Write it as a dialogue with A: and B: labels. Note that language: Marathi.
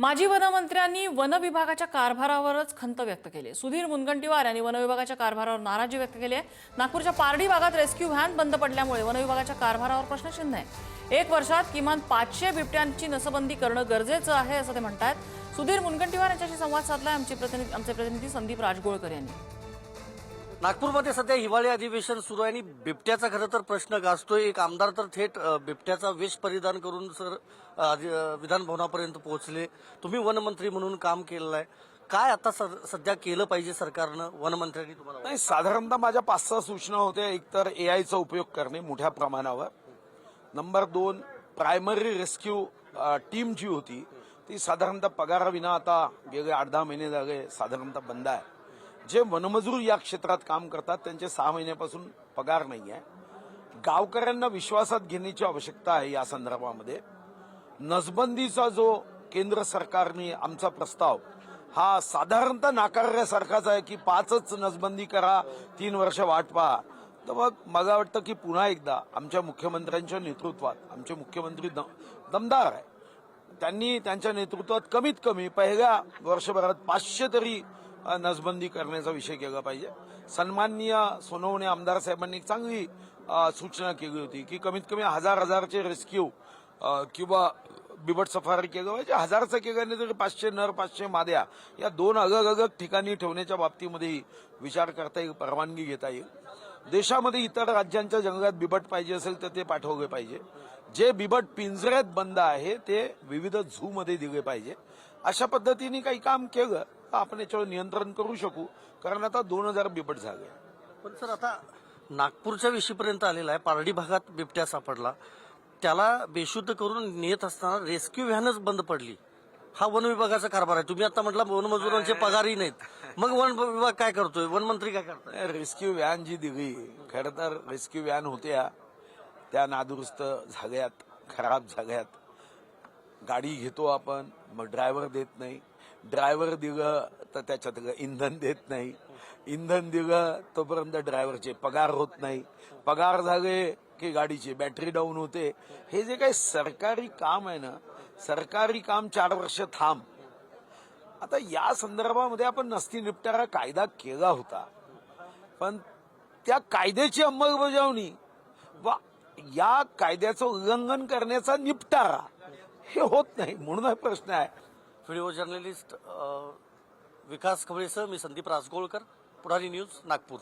A: माजी वनमंत्र्यांनी वन विभागाच्या कारभारावरच खंत व्यक्त केली. सुधीर मुनगंटीवार यांनी वन विभागाच्या कारभारावर नाराजी व्यक्त केली आहे. नागपूरच्या पारडी भागात रेस्क्यू व्हॅन बंद पडल्यामुळे वन विभागाच्या कारभारावर प्रश्नचिन्ह आहे. एक वर्षात किमान पाचशे बिबट्यांची नसबंदी करणं गरजेचं आहे असं ते म्हणतात सुधीर मुनगंटीवार यांच्याशी संवाद साधलाय. आमचे प्रतिनिधी आमचे प्रतिनिधी संदीप राजगोळकर यांनी.
B: नागपूरमध्ये सध्या हिवाळी अधिवेशन सुरू आहे आणि बिबट्याचा खरं तर प्रश्न गाजतोय. एक आमदार तर थेट बिबट्याचा वेश परिधान करून सर विधानभवनापर्यंत पोहोचले. तुम्ही वनमंत्री म्हणून काम केलेलं आहे. काय आता सध्या केलं पाहिजे सरकारनं वनमंत्र्यांनी तुम्हाला?
C: नाही साधारणतः माझ्या पाच सहा सूचना होत्या. एकतर ए आयचा उपयोग करणे मोठ्या प्रमाणावर. नंबर दोन प्रायमरी रेस्क्यू टीम जी होती ती साधारणतः पगाराविना आता गेले आठ दहा महिने झाले साधारणतः बंद आहे. जे वनमजूर या क्षेत्रात काम करतात त्यांचे सहा महिन्यापासून पगार नाही आहे गावकऱ्यांना विश्वासात घेण्याची आवश्यकता आहे या संदर्भामध्ये. नसबंदीचा जो केंद्र सरकारने आमचा प्रस्ताव हा साधारणतः नाकारण्यासारखाच आहे की पाचच नसबंदी करा तीन वर्ष वाट पहा. तर मग मला वाटतं की पुन्हा एकदा आमच्या मुख्यमंत्र्यांच्या नेतृत्वात आमचे मुख्यमंत्री दमदार आहे. त्यांनी त्यांच्या नेतृत्वात कमीत कमी पहिल्या वर्षभरात पाचशे तरी नसबंदी करण्याचा विषय केला पाहिजे. सन्माननीय सोनवणे आमदार साहेबांनी एक चांगली सूचना केली होती की कमीत कमी हजार हजारचे रेस्क्यू किंवा बिबट सफारी केलं पाहिजे. हजारचं केल्याने तरी पाचशे नर पाचशे माद्या या दोन अलग अलग ठिकाणी ठेवण्याच्या बाबतीमध्ये विचार करता येईल परवानगी घेता येईल. देशामध्ये इतर राज्यांच्या जंगलात बिबट पाहिजे असेल तर ते पाठवले पाहिजे. जे बिबट पिंजऱ्यात बंद आहे ते विविध झूमध्ये दिले पाहिजे. अशा पद्धतीने काही काम केलं. तर आपण याच्यावर नियंत्रण करू शकू? कारण आता दोन हजार बिबट झाले.
B: पण सर आता नागपूरच्या विशीपर्यंत आलेला आहे पारडी भागात बिबट्या सापडला. त्याला बेशुद्ध करून नेत असताना रेस्क्यू व्हॅनच बंद पडली. हा वन विभागाचा कारभार आहे. तुम्ही आता म्हटलं वनमजुरांचे पगारही नाहीत. मग वन विभाग काय करतोय? वनमंत्री काय करताय?
C: रेस्क्यू व्हॅन जी दिली. खरं तर रेस्क्यू व्हॅन होत्या. त्या नादुरुस्त झाल्यात खराब झाल्यात. गाडी घेतो आपण मग ड्रायव्हर देत नाही. ड्रायव्हर दिलं तर त्याच्यात इंधन देत नाही. इंधन दिलं तोपर्यंत ड्रायव्हरचे पगार होत नाही. पगार झाले की गाडीची बॅटरी डाऊन होते. हे जे काही सरकारी काम आहे ना सरकारी काम चार वर्ष थांब. आता या संदर्भामध्ये आपण नसती निपटारा कायदा केला होता. पण त्या कायद्याची अंमलबजावणी वा या कायद्याचं उल्लंघन करण्याचा निपटारा हे होत नाही म्हणून हा प्रश्न आहे.
B: व्हिडिओ जर्नलिस्ट विकास खबळेसह मी संदीप राजगोळकर पुढारी न्यूज नागपूर.